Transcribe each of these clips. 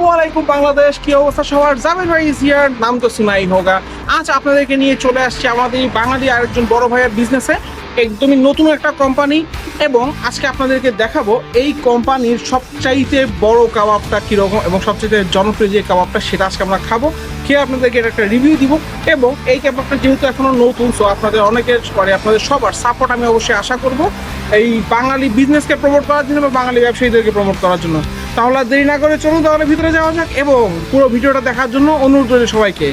আসসালামু বাংলাদেশ, কি অবস্থা সবার? জামির ভাই ইজ হিয়ার নাম তো সুনাই হোগা। আজ আপনাদেরকে নিয়ে চলে আসছি আমাদের বাঙালি আরেকজন বড় ভাইয়ের বিজনেসে একদমই নতুন একটা কোম্পানি এবং আজকে আপনাদেরকে দেখাবো এই কোম্পানির সবচাইতে বড় কাবাবটা কীরকম এবং সবচাইতে জনপ্রিয় যে কাবাবটা, সেটা আজকে আমরা খাব। খেয়ে আপনাদেরকে এটা একটা রিভিউ দিব। এবং এই কাবাবটা যেহেতু এখনও নতুন সো আপনাদের অনেকের পরে আপনাদের সবার সাপোর্ট আমি অবশ্যই আশা করব। এই বাঙালি বিজনেসকে প্রমোট করার জন্য বা বাঙালি ব্যবসায়ীদেরকে প্রমোট করার জন্য। তাহলে দেরি না করে চলুন তাহলে ভিতরে যাওয়া যাক এবং পুরো ভিডিওটা দেখার জন্য অনুরোধ রইল সবাইকে।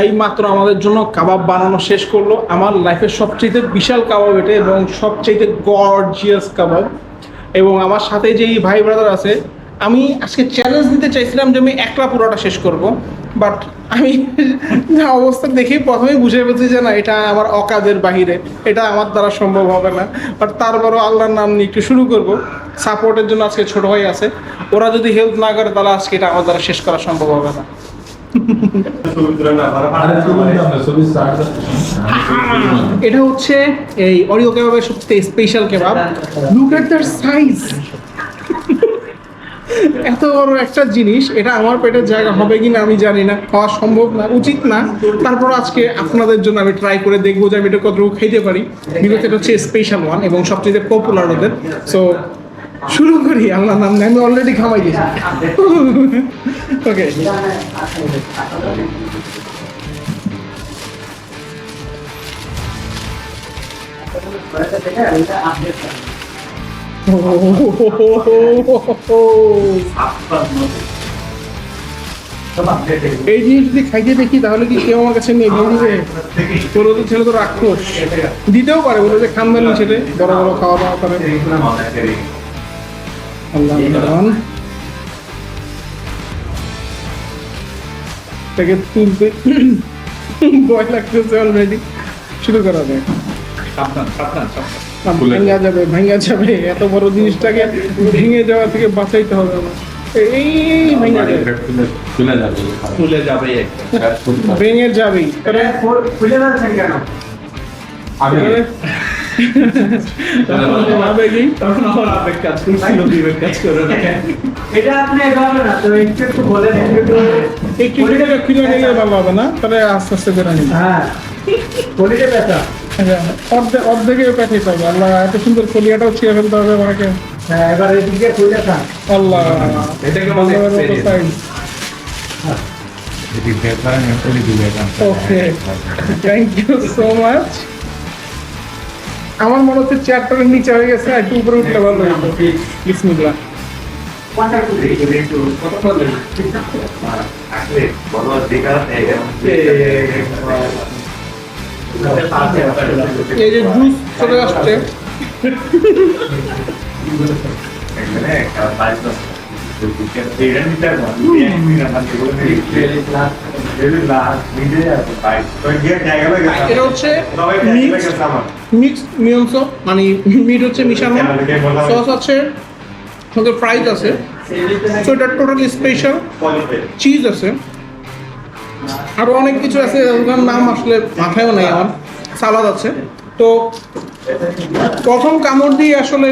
ভাই মাত্র আমাদের জন্য কাবাব বানানো শেষ করল। আমার লাইফের সবচেয়ে বিশাল কাবাব এটা এবং সবচেয়ে গর্জিয়াস কাবাব। এবং আমার সাথে যেই ভাই ব্রাদার আছে, আমি আজকে চ্যালেঞ্জ দিতে চাইছিলাম যে আমি একলা পুরোটা শেষ করব বাট আমি যা অবস্থা দেখে প্রথমেই বুঝে পেয়েছি যে না, এটা আমার অকাদের বাহিরে, এটা আমার দ্বারা সম্ভব হবে না। বাট তারপরও আল্লাহর নাম নিয়ে একটু শুরু করব। সাপোর্টের জন্য আজকে ছোট ভাই আছে। ওরা যদি হেল্প না করে, তাহলে আজকে এটা আমার দ্বারা শেষ করা সম্ভব হবে না। এটা হচ্ছে এই অরিও কেবাবের সবচেয়ে special kebab look at their size এত বড় একটা জিনিস, এটা আমার পেটের জায়গা হবে কিনা আমি জানি না, খাওয়া সম্ভব না, উচিত না। তারপর আজকে আপনাদের জন্য আমি ট্রাই করে দেখব যে আমি এটা কতটুকু খাইতে পারি। বিকজ এটা হচ্ছে স্পেশাল ওয়ান এবং সবচেয়ে পপুলার ওদের। সো শুরু করি, আল্লাহ নাম আমি অলরেডি খামাই দিয়েছি। ওকে এই জিনিস যদি খাইতে দেখি, তাহলে কি কেউ আমার কাছে নিয়ে দিয়ে দিবে তো, ছেলে তো রাক্ষস। দিতেও পারে, বলে যে খানদানি ছেলে, বড় বড় খাওয়া দাওয়া করে। আল্লাহ রহমান তাকে তুলতে ভয় লাগতেছে অলরেডি শুরু করা যায় ভাঙ্গা যাবে ভাঙ্গা যাবে। এত বড় জিনিসটাকে ভেঙে যাওয়া থেকে বাঁচাইতে হবে আমার এই ভাঙ্গা যাবে। যাবে। যাবে ভেঙে যাবেই। তাহলে খুলে যাচ্ছেন কেন? আগে আবেগেই তখন আমার আবেগ কাজ করছিল বিবেক কাজ করে। না এটা আপনি এভাবে না তো একটু একটু বলে একটু একটু খুলে নিলে ভালো হবে না তাহলে আস্তে আস্তে করে নিন। হ্যাঁ। বলিতে ব্যথা অর্ধেক অর্ধেকে পেঠাইতে হবে আল্লাহ এত সুন্দর কলিয়াটাও ছিঁড়ে ফেলতে হবে আমাকে। হ্যাঁ এবার এদিকে আল্লাহ। এটাকে বলে okay thank you so much আমার মনে হচ্ছে চেয়ারটার নিচে হয়ে গেছে একটু উপরে উঠলে ভালো হতো বিসমিল্লাহ। এই যে জুস চলে আসছে। এটা হচ্ছে মিয়ংস মানে মিট হচ্ছে মিশানো সস আছে আছে। সো এটা টোটালি স্পেশাল চিজ আছে। আরও অনেক কিছু আছে ওগুলোর নাম আসলে মাথায়ও নেই আমার। সালাদ আছে। তো প্রথম কামড় দিয়ে আসলে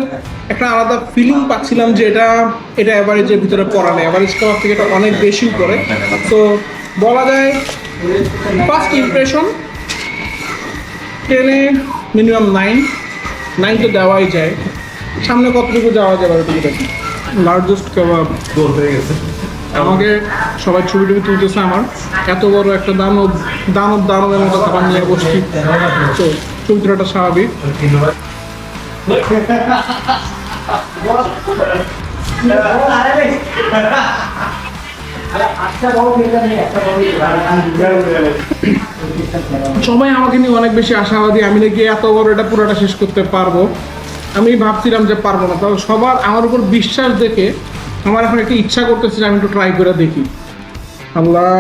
একটা আলাদা ফিলিং পাচ্ছিলাম যে এটা এটা অ্যাভারেজের ভিতরে পড়া নেই। অ্যাভারেজ খাবার থেকে এটা অনেক বেশি উপরে তো বলা যায় ফার্স্ট ইমপ্রেশন টেনে মিনিমাম নাইন নাইন তো দেওয়াই যায়। সামনে কতটুকু যাওয়া যাবে ওটুকু দেখি। লার্জেস্ট কাবাব হয়ে গেছে। আমাকে সবাই ছবি টবি তুলতেছে আমার। এত বড় একটা দানব দানব, দানবের মতো খাবার নিয়ে বসছি। তো চরিত্রটা স্বাভাবিক। সবাই আমাকে নিয়ে অনেক বেশি আশাবাদী। আমি নাকি এত বড় এটা পুরোটা শেষ করতে পারব। আমি ভাবছিলাম যে পারব না। তবে সবার আমার উপর বিশ্বাস দেখে আমার এখন একটা ইচ্ছা করতেছে যে আমি একটু ট্রাই করে দেখি। আল্লাহ।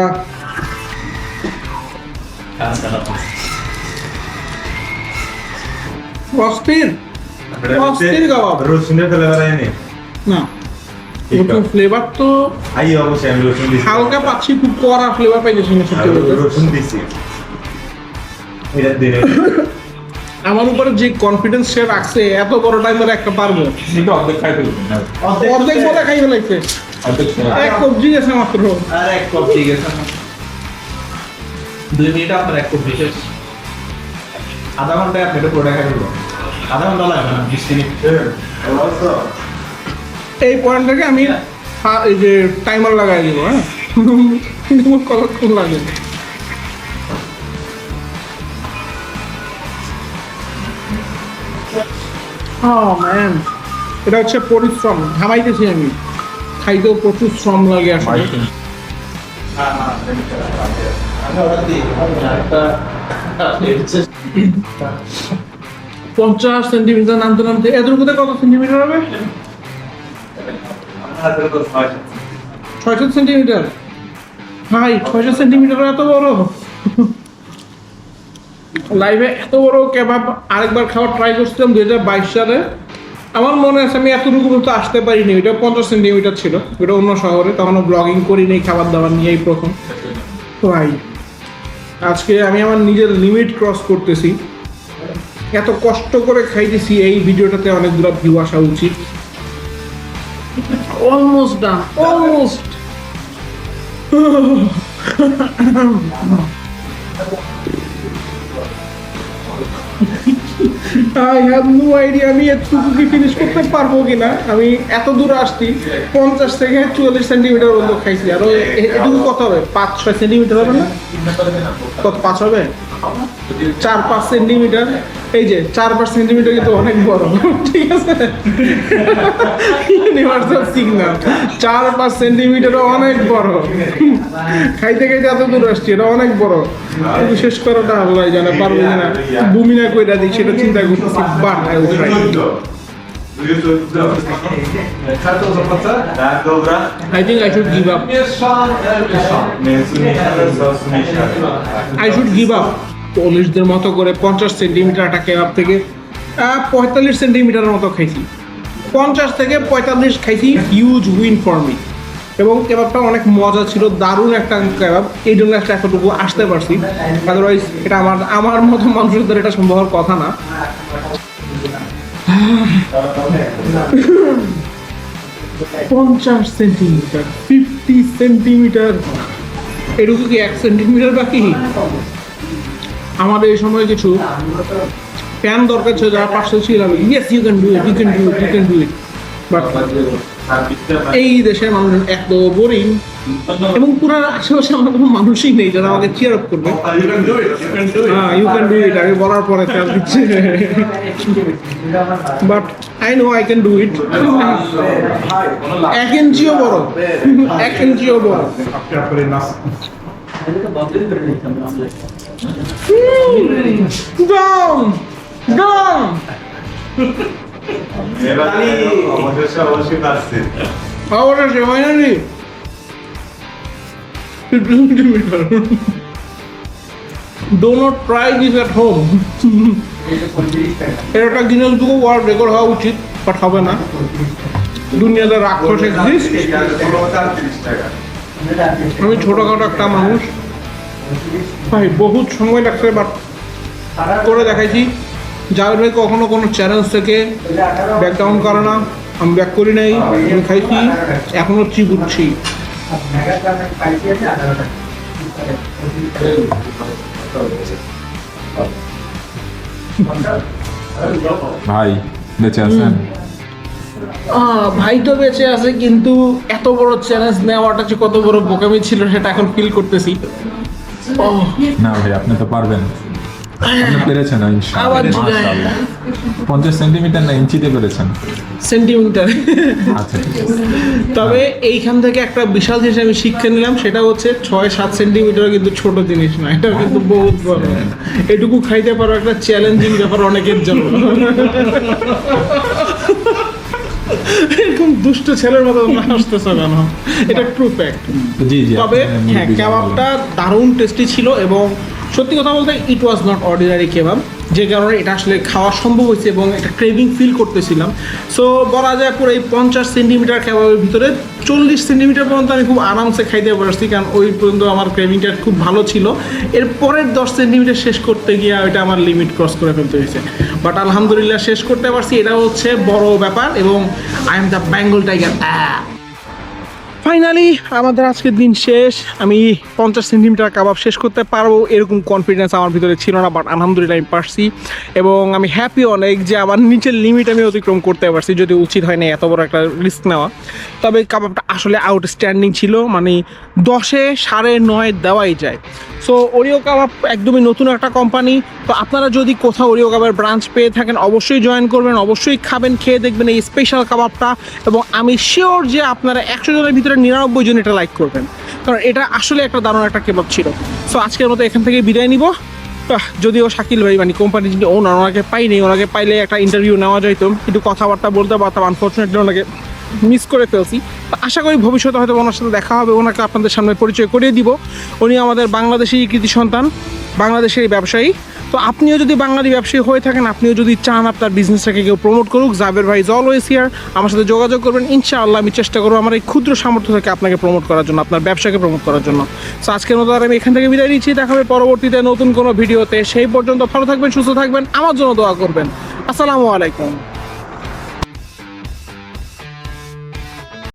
অস্থির। অস্থির রসুনের না। নতুন ফ্লেভার তো আই অবশ্যই আমি রসুন দিছি। হালকা পাচ্ছি খুব কড়া ফ্লেভার পাইতেছি না সত্যি বলতে। রসুন দিছি। এটা দিনে আমার উপরে যে কনফিডেন্স সে রাখছে এত বড় টাইমের একটা পারব। কিন্তু অর্ধেক খাই ফেলবেন না? অর্ধেক বলে খাই। ফেলাইছে। এক কবজি গেছে মাত্র। আর এক কপ ঠিক আছে দুই মিনিট আপনার এক কপ বিশেষ আধা ঘন্টায় আপনি এটা পুরোটা খাই ফেলব আধা ঘণ্টা লাগবে না বিশ মিনিট। এই পয়েন্টটাকে আমি এই যে টাইমার লাগাই দিব হ্যাঁ? কতক্ষণ লাগে Oh, এটা হচ্ছে পরিশ্রম ঘামাইতেছি আমি। খাইতেও প্রচুর শ্রম লাগে আসলে। পঞ্চাশ সেন্টিমিটার নামতে নামতে এতটুকুতে কত সেন্টিমিটার হবে? ছয়শো সেন্টিমিটার? ভাই, ছয়শো সেন্টিমিটার এত বড়? লাইভে এত বড় কেবাব আরেকবার খাওয়ার ট্রাই করছিলাম দুই হাজার বাইশ সালে। আমার মনে আছে আমি এতটুকু পর্যন্ত আসতে পারিনি, ওইটা পঞ্চাশ সেন্টিমিটার ছিল। ওটা অন্য শহরে, তখনও ব্লগিং করিনি খাবার দাবার নিয়েই প্রথম। তো ভাই, আজকে আমি আমার নিজের লিমিট ক্রস করতেছি। এত কষ্ট করে খাইতেছি, এই ভিডিওটাতে অনেকগুলো ভিউ আসা উচিত। Almost done almost I have no idea আমি এতটুকু ফিনিশ করতে পারব কিনা। আমি এত দূর আসছি, পঞ্চাশ থেকে চুয়াল্লিশ সেন্টিমিটার পর্যন্ত খাইছি। আর এটুকু কত হবে? পাঁচ ছয় সেন্টিমিটার হবে না? কত, পাঁচ হবে? চার পাঁচ সেন্টিমিটার, এই যে চার পাঁচ সেন্টিমিটার কিন্তু অনেক বড়, ঠিক আছে? ইউনিভার্সাল সিগনাল চার পাঁচ সেন্টিমিটারও অনেক বড়। খাইতে খাইতে এত দূর আসছি, এটা অনেক বড়। কিন্তু শেষ করাটা আল্লাহ জানে, পারবে না। বুমি না কইরা দিই সেটা চিন্তা করতেছি but I will try I think I should give up I should give up পলিশদের মতো করে পঞ্চাশ সেন্টিমিটারটা কেবাব থেকে পঁয়তাল্লিশ সেন্টিমিটারের মতো খাইছি। পঞ্চাশ থেকে পঁয়তাল্লিশ খাইছি হিউজ উইন ফর মি এবং কেবাবটা অনেক মজা ছিল দারুণ একটা কেবাব এই জন্য একটা এতটুকু আসতে পারছি। আদারওয়াইজ এটা আমার আমার মতো মানুষের দ্বারা এটা সম্ভব হওয়ার কথা না। পঞ্চাশ সেন্টিমিটার ফিফটি সেন্টিমিটার এটুকু কি এক সেন্টিমিটার বাকি? আমাদের এই সময় কিছু ফ্যান দরকার ছিল, যারা পাশে ছিলাম yes you can do it you can do it you can do it but এই দেশের মানুষ এত বোরিং এবং পুরো আশেপাশে আমার কোনো মানুষই নেই যারা আমাকে চিয়ার আপ করবে। হ্যাঁ ইউ ক্যান ডু ইট আগে বলার পরে চাপ দিচ্ছে but I know I can do it এক ইঞ্চিও বড়। এক ইঞ্চিও বড়। ডাউন ডাউন অবশ্যই পারছি অবশ্যই finally centimetre do not try this at home এর একটা গিনেস বুক ওয়ার্ল্ড রেকর্ড হওয়া উচিত বাট হবে না। দুনিয়াতে রাক্ষস এক্সিস্ট আমি ছোটখাটো একটা মানুষ। ভাই, বহুত সময় লাগছে বাট করে দেখাইছি। জাভেদ ভাই কখনো কোনো চ্যালেঞ্জ থেকে ব্যাকডাউন করে না। আমি ব্যাক করি নাই, আমি খাইছি, এখনও চিবুচ্ছি। ভাই বেঁচে আছেন? ভাই তো বেঁচে আছে কিন্তু এত বড় চ্যালেঞ্জ নেওয়াটা যে কত বড় বোকামি ছিল সেটা এখন ফিল করতেছি। না ভাই আপনি তো পারবেন। আপনি পেরেছেন ইনশাআল্লাহ। পঞ্চাশ সেন্টিমিটার না ইঞ্চিতে পেরেছেন সেন্টিমিটার। আচ্ছা তবে এইখান থেকে একটা বিশাল জিনিস আমি শিক্ষা নিলাম সেটা হচ্ছে ছয় সাত সেন্টিমিটার কিন্তু ছোট জিনিস না এটা কিন্তু বহুত বড়। এটুকু খাইতে পারো একটা চ্যালেঞ্জিং ব্যাপার অনেকের জন্য। এরকম দুষ্ট ছেলের মতো না কেন? এটা ট্রু ফ্যাক্ট জি জি তবে হ্যাঁ কাবাবটা দারুণ টেস্টি ছিল এবং সত্যি কথা বলতে ইট ওয়াজ নট অর্ডিনারি কেবাব যে কারণে এটা আসলে খাওয়া সম্ভব হয়েছে এবং একটা ক্রেভিং ফিল করতেছিলাম। সো বলা যায় পুরো এই পঞ্চাশ সেন্টিমিটার কেবাবের ভিতরে চল্লিশ সেন্টিমিটার পর্যন্ত আমি খুব আরামসে খাইতে পারছি, কারণ ওই পর্যন্ত আমার ক্রেভিংটা খুব ভালো ছিল। এর পরের দশ সেন্টিমিটার শেষ করতে গিয়ে ওইটা আমার লিমিট ক্রস করে ফেলতে হয়েছে। বাট আলহামদুলিল্লাহ শেষ করতে পারছি এটা হচ্ছে বড় ব্যাপার এবং I am the Bengal tiger finally আমাদের আজকের দিন শেষ। আমি পঞ্চাশ সেন্টিমিটার কাবাব শেষ করতে পারব, এরকম কনফিডেন্স আমার ভিতরে ছিল না বাট আলহামদুলিল্লাহ আমি পারছি। এবং আমি হ্যাপি অনেক যে আমার নিচের লিমিট আমি অতিক্রম করতে পারছি, যদি উচিত হয়নি এত বড় একটা রিস্ক নেওয়া। তবে কাবাবটা আসলে আউটস্ট্যান্ডিং ছিল মানে দশে সাড়ে নয় দেওয়াই যায়। সো ওরিও কাবাব একদমই নতুন একটা কোম্পানি তো আপনারা যদি কোথাও ওরিও কাবাবের ব্রাঞ্চ পেয়ে থাকেন, অবশ্যই জয়েন করবেন, অবশ্যই খাবেন, খেয়ে দেখবেন এই স্পেশাল কাবাবটা। এবং আমি শিওর যে আপনারা একশো জনের ভিতরে নিরানব্বই জন এটা লাইক করবেন। কারণ এটা আসলে একটা দারুণ একটা কেবাব ছিল। সো আজকের মতো এখান থেকে বিদায় নিব। যদিও শাকিল ভাই মানে কোম্পানি যিনি ওনার ওনাকে পাইনি। ওনাকে পাইলে একটা ইন্টারভিউ নেওয়া যাইতো। কিন্তু কথাবার্তা বলতে পারতাম। আনফর্চুনেটলি ওনাকে মিস করে ফেলছি। আশা করি ভবিষ্যতে হয়তো ওনার সাথে দেখা হবে, ওনাকে আপনাদের সামনে পরিচয় করিয়ে দিব। উনি আমাদের বাংলাদেশেরই কৃতি সন্তান বাংলাদেশেরই ব্যবসায়ী। তো আপনিও যদি বাঙালি ব্যবসায়ী হয়ে থাকেন, আপনিও যদি চান আপনার বিজনেসটাকে কেউ প্রমোট করুক জাবের ভাই ইজ অলওয়েজ হিয়ার আমার সাথে যোগাযোগ করবেন। ইনশাআল্লাহ আমি চেষ্টা করব আমার এই ক্ষুদ্র সামর্থ্য থেকে আপনাকে প্রমোট করার জন্য, আপনার ব্যবসাকে প্রমোট করার জন্য। তো আজকের মতো আর আমি এখান থেকে বিদায় নিচ্ছি, দেখা হবে পরবর্তীতে নতুন কোনো ভিডিওতে। সেই পর্যন্ত ভালো থাকবেন, সুস্থ থাকবেন, আমার জন্য দোয়া করবেন। আসসালামু আলাইকুম।